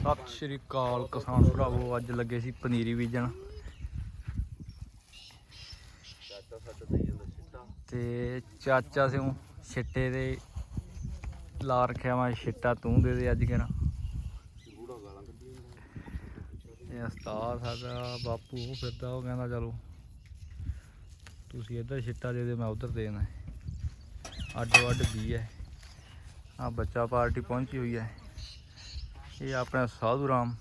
ਸਤਿ ਸ਼੍ਰੀ ਅਕਾਲ ਕਿਸਾਨ ਭਰਾਵੋ, ਅੱਜ ਲੱਗੇ ਸੀ ਪਨੀਰੀ ਬੀਜਣ। ਤੇ ਚਾਚਾ ਸਿਉ ਛਿੱਟੇ ਦੇ ਲਾ ਰੱਖਿਆ ਮੈਂ ਛਿੱਟਾ ਤੂੰ ਦੇ ਦੇ ਅੱਜ ਕਿਹੜਾ। ਇਹ ਉਸਤਾਦ ਸਾਡਾ ਬਾਪੂ ਉਹ ਫਿਰਦਾ, ਉਹ ਕਹਿੰਦਾ ਚਲੋ ਤੁਸੀਂ ਇੱਧਰ ਛਿੱਟਾ ਦੇ ਦੇ ਮੈਂ ਉਧਰ ਦੇਣਾ ਅੱਡੋ ਅੱਡ ਵੀ ਹੈ। ਆ ਬੱਚਾ ਪਾਰਟੀ ਪਹੁੰਚੀ ਹੋਈ ਹੈ। ਇਹ ਆਪਣਾ ਸਾਧੂ ਰਾਮ।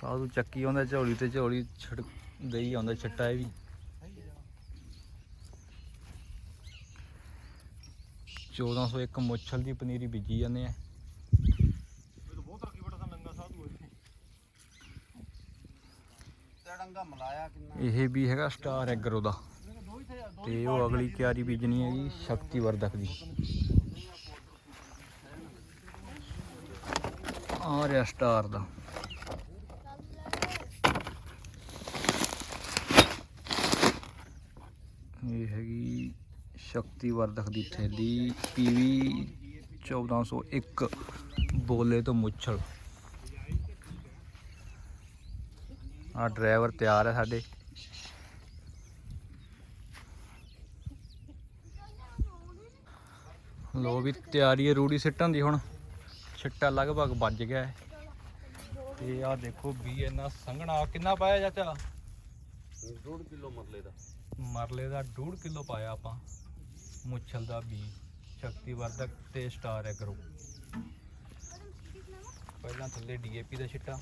ਸਾਧੂ ਚੱਕੀ ਆਉਂਦਾ ਝੋਲੀ ਤੇ ਝੋਲੀ ਛੜ ਦੇਈ ਆਉਂਦਾ ਛੱਟਾ ਇਹ ਵੀ। ਚੌਦਾਂ ਸੌ ਇੱਕ ਮੁੱਛਲ ਦੀ ਪਨੀਰੀ ਬੀਜੀ ਜਾਂਦੇ ਆ। ਤੜੰਗਾ ਮਲਾਇਆ ਕਿੰਨਾ? ਇਹ ਵੀ ਹੈਗਾ ਸਟਾਰ ਐਗਰੋ ਦਾ। ਤੇ ਉਹ ਅਗਲੀ ਕਿਆਰੀ ਬੀਜਣੀ ਹੈਗੀ ਸ਼ਕਤੀ ਵਰਧਕ ਦੀ। ਆ ਰਿਹਾ ਸਟਾਰ ਦਾ। ਇਹ ਹੈਗੀ ਸ਼ਕਤੀ ਵਰਧਕ ਦੀ ਥੈਲੀ, ਪੀਵੀ 1401 ਬੋਲੇ ਤੋਂ ਮੁੱਛਲ। ਆ ਡਰਾਈਵਰ ਤਿਆਰ ਹੈ ਸਾਡੇ। ਲੋ ਵੀ ਤਿਆਰੀ ਹੈ ਰੂੜੀ ਸਿੱਟਣ ਦੀ ਹੁਣ। ਛਿੱਟਾ ਲਗਭਗ ਵੱਜ ਗਿਆ ਹੈ। ਤੇ ਆ ਦੇਖੋ ਵੀ ਇੰਨਾ ਸੰਘਣਾ ਕਿੰਨਾ ਪਾਇਆ ਚਾਚਾ? 1.5 ਕਿਲੋ ਮਰਲੇ ਦਾ। ਮਰਲੇ ਦਾ 1.5 ਕਿਲੋ ਪਾਇਆ ਆਪਾਂ। ਮੁੱਛਲ ਦਾ ਬੀਜ ਸ਼ਕਤੀ ਵਰਧਕ ਤੇ ਸਟਾਰ ਐਗਰੋ। ਪਹਿਲਾਂ ਥੱਲੇ ਡੀਏਪੀ ਦਾ ਛਿੱਟਾ।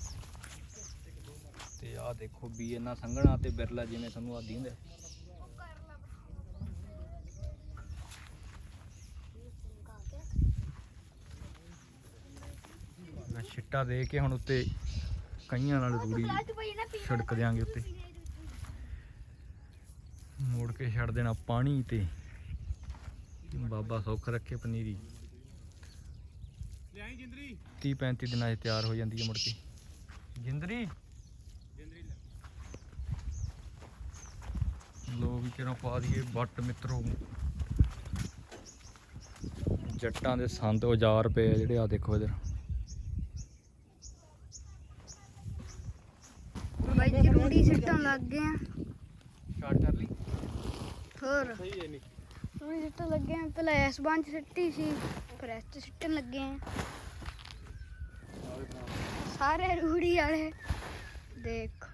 ਤੇ ਆਹ ਦੇਖੋ ਵੀ ਇੰਨਾ ਸੰਘਣਾ ਤੇ ਬਿਰਲਾ ਜਿਵੇਂ ਤੁਹਾਨੂੰ ਆ ਦਿੰਦਾ ਛਿੱਟਾ ਦੇ ਕੇ ਹੁਣ ਉੱਤੇ ਕਈਆਂ ਨਾਲ ਰੂੜੀ ਛਿੜਕ ਦਿਆਂਗੇ ਉੱਤੇ। ਮੋੜ ਕੇ ਛੱਡ ਦੇਣਾ ਪਾਣੀ ਤੇ। ਬਾਬਾ ਸੁੱਖ ਰੱਖੇ ਪਨੀਰੀ। ਲਿਆਈ ਜਿੰਦਰੀ? 30 35 ਦਿਨਾਂ 'ਚ ਤਿਆਰ ਹੋ ਜਾਂਦੀ ਹੈ ਮੁੜ ਕੇ। ਜਿੰਦਰੀ? ਲੋ। ਵੀ ਕਿਹੜਾ ਪਾ ਦਈਏ ਬੱਟ ਮਿੱਤਰੋ। ਜੱਟਾਂ ਦੇ ਸੰਦ ਔਜ਼ਾਰ ਪਏ ਜਿਹੜੇ ਆ ਦੇਖੋ ਇਧਰ ਬਾਈ ਜੀ ਰੂੜੀ ਸਿੱਟਣ ਲੱਗ ਗਏ ਆ। ਸਟਾਰਟ ਕਰ ਲਈ? ਹੋਰ? ਸਹੀ ਹੈ ਨਹੀਂ ਰੂੜੀ ਸਿੱਟਣ ਲੱਗੇ ਆ ਪਹਿਲਾਂ ਇਸ ਬੰਚ ਸਿੱਟੀ ਸੀ ਫਿਰ ਇਸ 'ਚ ਸਿੱਟਣ ਲੱਗੇ ਆ। ਸਾਰੇ ਰੂੜੀ ਵਾਲੇ। ਦੇਖ।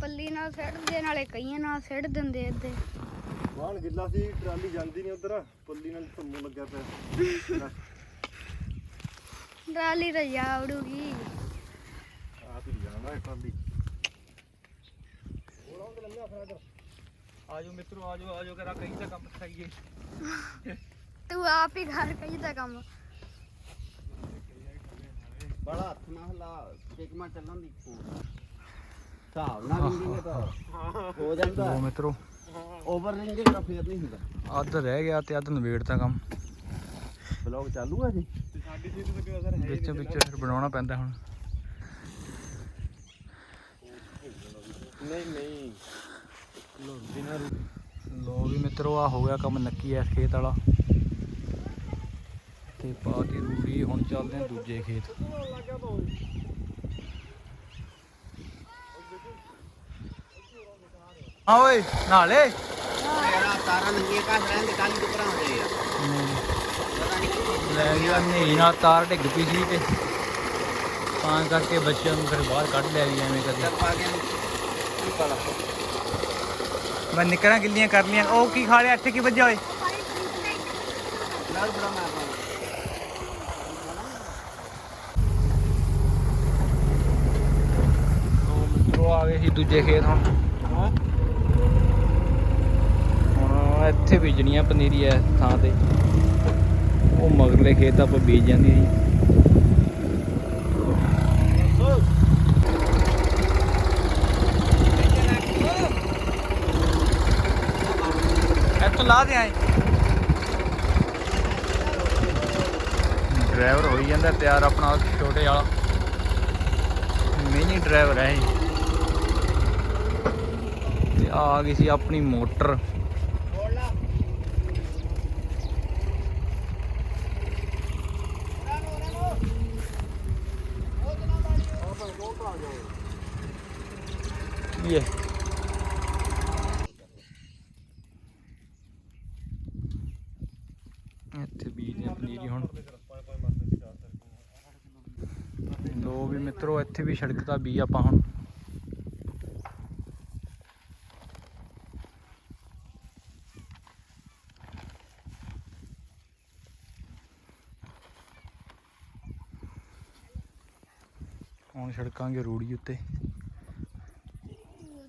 ਪੱਲੀ ਨਾਲ ਸਿੱਟਦੇ ਨਾਲੇ ਕਈਆਂ ਨਾਲ ਸਿੱਟ ਦਿੰਦੇ ਇੱਥੇ ਵਾਹਣ ਗਿੱਲਾ ਸੀ ਟਰਾਲੀ ਜਾਂਦੀ ਨਹੀਂ ਉਧਰ। ਪੱਲੀ ਨਾਲ ਧੰਮੂ ਲੱਗਿਆ ਪਿਆ। ਟਰਾਲੀ ਤਾਂ ਜਾ ਉੜੂਗੀ ਆਪ ਹੀ ਜਾਣਾ ਹੈ ਆਜੋ ਮਿੱਤਰੋ ਆਜੋ ਆਜੋ ਕਰਾ ਕਈ ਤਾਂ ਕੰਮ ਸਿਖਾਈਏ। ਤੂੰ ਆਪ ਹੀ ਘਰ ਕਹੀ ਤਾਂ ਕੰਮ। ਬੜਾ ਹੱਥ ਨਾ ਹਿਲਾ ਟਿਕਮਾ ਚੱਲਣ ਦੀ। ਹਿਸਾਬ ਨਾਲ ਰਿੰਗਿੰਗ ਤਾਂ ਹੋ ਜਾਂਦਾ। ਲੋ ਮਿੱਤਰੋ। ਓਵਰ ਰਿੰਗਿੰਗ ਤਾਂ ਫੇਰ ਨਹੀਂ ਹੁੰਦਾ। ਅੱਧ ਰਹਿ ਗਿਆ ਤੇ ਅੱਧ ਨਵੇੜਤਾ ਕੰਮ। ਬਲੌਗ ਚਾਲੂ ਆ ਜੀ? ਸਾਡੀ ਸੀਟ ਤੇ ਕੋਈ ਅਸਰ ਵਿੱਚ ਵਿੱਚ ਫਿਰ ਬਣਾਉਣਾ ਪੈਂਦਾ ਹੁਣ। ਨਹੀਂ ਨਹੀਂ। ਲੋ ਬਿਨਾਂ ਲੋ ਵੀ ਮਿੱਤਰੋ ਆ ਹੋ ਗਿਆ ਕੰਮ ਨੱਕੀ ਐ ਖੇਤ ਵਾਲਾ। ਤੇ ਪਾਤੀ ਰੂੜੀ, ਹੁਣ ਚੱਲਦੇ ਆ ਦੂਜੇ ਖੇਤ। ਹਾਂ ਓਏ ਨਾਲੇ ਯਾਰ ਤਾਰਾਂ ਨੰਗੀਆਂ ਕਾਸ ਰਹਿੰਦੇ ਕਾਲੀ ਤੋਂ ਪਰਾਂ ਹੋ ਜਾਏ ਲੈ ਗਿਆ, ਹਨੇਰੀ ਨਾਲ ਤਾਰ ਡਿੱਗ ਪਈ ਸੀ ਤੇ ਤਾਂ ਕਰਕੇ ਬੱਚਿਆਂ ਨੂੰ ਫਿਰ ਬਾਹਰ ਕੱਢ ਲਿਆ ਜੀ ਐਵੇਂ ਕਦੇ ਪਾ ਗਿਆ ਮੈਂ ਨਿਕਰਾਂ ਗਿੱਲੀਆਂ ਕਰ ਲੀਆਂ ਉਹ ਕੀ ਖਾ ਲਿਆ? ਇੱਥੇ ਕੀ ਵੱਜਾ ਓਏ? ਉਹ ਆ ਗਏ ਸੀ ਦੂਜੇ ਖੇਤ ਹੁਣ। ਹੁਣ ਇੱਥੇ ਬੀਜਣੀ ਆ ਪਨੀਰੀ ਐ ਥਾਂ ਤੇ। ਉਹ ਮਗਰਲੇ ਖੇਤ ਆਪਾਂ ਬੀਜ ਜਾਂਦੀ ਸੀ। ਇੱਥੋਂ ਲਾ ਦੇ ਆਏ। ਡਰਾਈਵਰ ਹੋਈ ਜਾਂਦਾ, ਤਿਆਰ ਆਪਣਾ ਛੋਟੇ ਵਾਲਾ। ਮਿਨੀ ਡਰਾਈਵਰ ਹੈ ਇਹ। ਤੇ ਆ ਆ ਗਈ ਸੀ ਆਪਣੀ ਮੋਟਰ ਕੀ ਹੈ ਇੱਥੇ ਬੀਜਦੇ ਆ ਪਨੀਰੀ ਹੁਣ। ਲੋ ਵੀ ਮਿੱਤਰੋ, ਇੱਥੇ ਵੀ ਸੜਕ ਦਾ ਬੀ ਆਪਾਂ ਹੁਣ। ਹੁਣ ਛੜਕਾਂਗੇ ਰੂੜੀ ਉੱਤੇ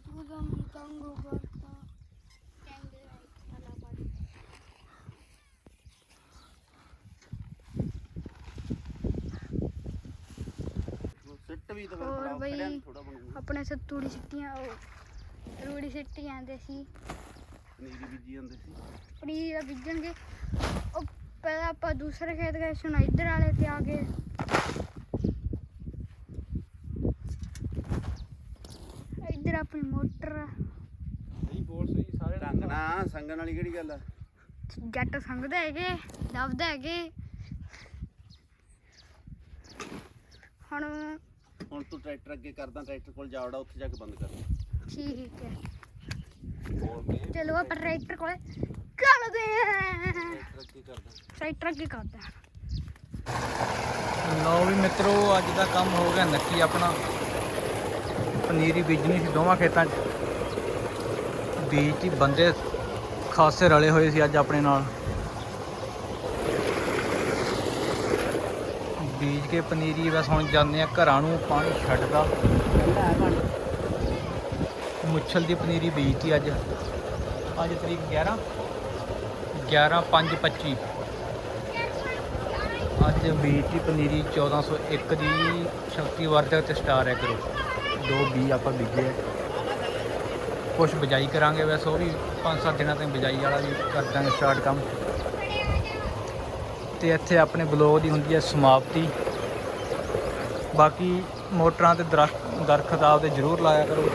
ਤੂੰ ਤਾਂ ਮੈਨੂੰ ਤੰਗ ਕਰਤਾ ਕਹਿੰਦੇ ਸਾਲਾ ਪੜ ਸਿੱਟ ਵੀ ਤਾਂ ਹੋਰ ਬਈ, ਆਪਣੇ ਸੱਤੂੜੀ ਸਿੱਟੀਆਂ ਉਹ ਰੂੜੀ ਸਿੱਟੀ ਜਾਂਦੇ ਸੀ। ਨੀਰੀ ਬੀਜੀ ਜਾਂਦੇ ਸੀ। ਪਨੀਰ ਦਾ ਬੀਜਣਗੇ ਉਹ ਪਹਿਲਾਂ ਆਪਾਂ ਦੂਸਰੇ ਖੇਤ ਗਏ ਸੁਣਾ ਇੱਧਰ ਵਾਲੇ ਤੇ ਆ ਗਏ। ਇੱਧਰ ਆਪਣੀ ਮੋਟਰ। ਨਹੀਂ ਬੋਲ ਸਹੀ ਸਾਰੇ ਨਾ ਸੰਗਣ ਵਾਲੀ ਕਿਹੜੀ ਗੱਲ ਆ? ਜੱਟ ਸੰਗਦੇ ਹੈਗੇ ਦਬਦੇ ਹੈਗੇ। ਹੁਣ ਹੁਣ ਤੂੰ ਟਰੈਕਟਰ ਅੱਗੇ ਕਰਦਾ ਟਰੈਕਟਰ ਕੋਲ ਜਾਵੜਾ ਉੱਥੇ ਜਾ ਕੇ ਬੰਦ ਕਰ ਠੀਕ ਹੈ। ਚਲੋ ਆਪਾਂ ਟਰੈਕਟਰ ਕੋਲੇ ਚੱਲਦੇ ਆਂ ਟਰੈਕਟਰ ਅੱਗੇ ਕਰਦਾ। ਟਰੈਕਟਰ ਅੱਗੇ ਕਰਦਾ ਲਓ ਵੀ ਮਿੱਤਰੋ ਅੱਜ ਦਾ ਕੰਮ ਹੋ ਗਿਆ ਨੱਕੀ ਆਪਣਾ। ਪਨੀਰੀ ਬੀਜਣੀ ਸੀ ਦੋਵਾਂ ਖੇਤਾਂ 'ਚ। ਬੀਜ 'ਚ ਹੀ ਬੰਦੇ ਖਾਸੇ ਰਲੇ ਹੋਏ ਸੀ ਅੱਜ ਆਪਣੇ ਨਾਲ। ਬੀਜ ਕੇ ਪਨੀਰੀ, ਬਸ ਹੁਣ ਜਾਂਦੇ ਆ ਘਰਾਂ ਨੂੰ ਪਾਣੀ ਛੱਡਦਾ। ਮੁੱਛਲ ਦੀ ਪਨੀਰੀ ਬੀਜਤੀ ਅੱਜ। ਅੱਜ ਤਰੀਕ 11 11 5 25 ਅੱਜ ਬੀਜਤੀ ਪਨੀਰੀ 1401 ਦੀ। ਸ਼ਕਤੀ ਵਰਧਕ ਤੇ ਸਟਾਰ ਕਰੋ। ਦੋ ਬੀ ਆਪਾਂ ਬੀਜੇ ਕੁਝ ਬਿਜਾਈ ਕਰਾਂਗੇ ਵੈਸੇ ਉਹ ਵੀ 5-7 ਦਿਨਾਂ ਤੱਕ ਬਿਜਾਈ ਵਾਲਾ ਵੀ ਕਰ ਦਾਂਗੇ ਸਟਾਰਟ ਕੰਮ। ਤੇ ਇੱਥੇ ਆਪਣੇ ਬਲੌਗ ਦੀ ਹੁੰਦੀ ਹੈ ਸਮਾਪਤੀ। ਬਾਕੀ ਮੋਟਰਾਂ ਤੇ ਦਰਖਤ ਦਰਖਤ ਆਪਦੇ ਜ਼ਰੂਰ ਲਾਇਆ ਕਰੋ।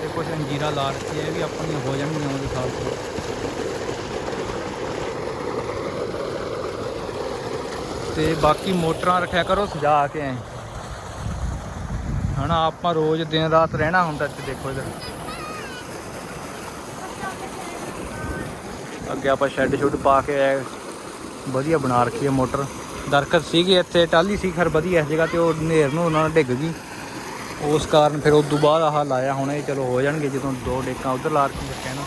ਤੇ ਕੁਝ ਅੰਜੀਰਾ ਲਾ ਰੱਖੀ ਹੈ ਇਹ ਵੀ ਆਪਣੀਆਂ ਹੋ ਜਾਣਗੀਆਂ ਉਹਦੇ ਸਾਲ ਤੋਂ। ਤੇ ਬਾਕੀ ਮੋਟਰਾਂ ਰੱਖਿਆ ਕਰੋ, ਸਜਾ ਕੇ ਐ ਹਨਾ ਆਪਾਂ ਰੋਜ਼ ਦਿਨ ਰਾਤ ਰਹਿਣਾ ਹੁੰਦਾ ਇੱਥੇ ਦੇਖੋ ਇਧਰ। ਅੱਗੇ ਆਪਾਂ ਸ਼ੈੱਡ ਸ਼ੁੱਡ ਪਾ ਕੇ ਵਧੀਆ ਬਣਾ ਰੱਖੀ ਹੈ ਮੋਟਰ। ਦਰਖਤ ਸੀਗੇ ਇੱਥੇ ਟਾਲੀ ਸੀ, ਖਰ ਵਧੀਆ ਇਸ ਜਗ੍ਹਾ ਤੇ ਉਹ ਨੇਰ ਨੂੰ ਉਹਨਾਂ ਨਾਲ ਡਿੱਗ ਗਈ। ਉਸ ਕਾਰਨ ਫਿਰ ਉਸ ਤੋਂ ਬਾਅਦ ਆਹ ਲਾਇਆ, ਹੁਣ ਇਹ ਚਲੋ ਹੋ ਜਾਣਗੇ ਜਦੋਂ ਦੋ ਡੇਕਾਂ ਉਧਰ ਲਾ ਰੱਖੀਆਂ ਨਾ।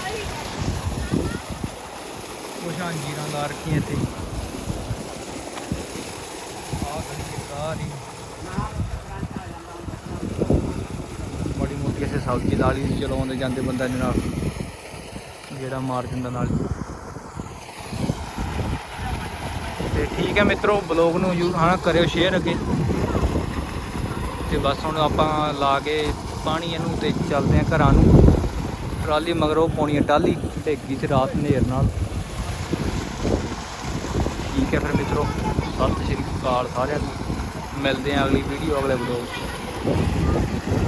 ਕੁਛ ਅੰਜੀਰਾਂ ਲਾ ਰੱਖੀਆਂ ਇੱਥੇ। ਆਹ ਸਾਰੀ ਬੜੀ ਮੋਟੀ ਐਸੇ ਸਬਜ਼ੀ ਲਾ ਲਈ ਚਲੋ ਆਉਂਦੇ ਜਾਂਦੇ ਬੰਦਾ ਇਹਦੇ ਜਿਹੜਾ ਮਾਰ ਦਿੰਦਾ ਨਾਲ ਤੇ ਠੀਕ ਹੈ ਮਿੱਤਰੋ ਬਲੌਗ ਨੂੰ ਯੂ ਹਾਂ, ਕਰਿਓ ਸ਼ੇਅਰ ਅੱਗੇ। ਤੇ ਬਸ ਹੁਣ ਆਪਾਂ ਲਾ ਕੇ ਪਾਣੀ ਇਹਨੂੰ ਤੇ ਚੱਲਦੇ ਆ ਘਰਾਂ ਨੂੰ। ਟਰਾਲੀ ਮਗਰੋਂ ਪਾਉਣੀ ਆ ਟਾਲੀ ਡੇਗੀ ਤੇ ਰਾਤ ਹਨੇਰ ਨਾਲ। ਠੀਕ ਹੈ ਫਿਰ ਮਿੱਤਰੋ, ਸਤਿ ਸ਼੍ਰੀ ਅਕਾਲ ਸਾਰਿਆਂ ਨੂੰ। ਮਿਲਦੇ ਆ ਅਗਲੀ ਵੀਡੀਓ ਅਗਲੇ ਬਲੌਗ 'ਚ।